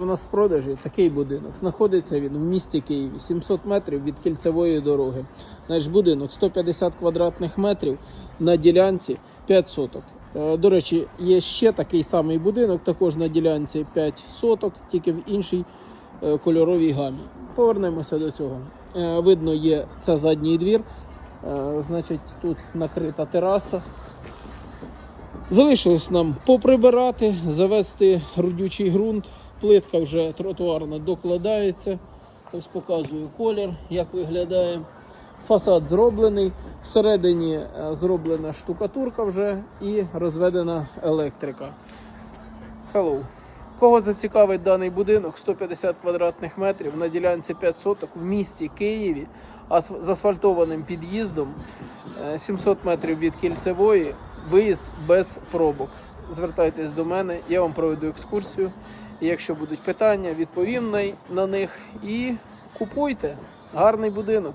У нас в продажі такий будинок. Знаходиться він в місті Києві, 700 метрів від кільцевої дороги. Наш будинок 150 квадратних метрів на ділянці 5 соток. Е, До речі, є ще такий самий будинок, також на ділянці 5 соток, тільки в іншій е, кольоровій гамі. Повернемося до цього. Е, Видно, є це задній двір. Значить, тут накрита тераса. Залишилось нам поприбирати, завести родючий ґрунт. Плитка вже тротуарна докладається. Ось показую колір, як виглядає. Фасад зроблений. Всередині е, зроблена штукатурка вже і розведена електрика. Hello. Кого зацікавить даний будинок 150 квадратних метрів на ділянці 5 соток в місті Києві з асфальтованим під'їздом е, 700 метрів від кільцевої, виїзд без пробок. Звертайтесь до мене, я вам проведу екскурсію. І якщо будуть питання, відповім на, них і купуйте гарний будинок.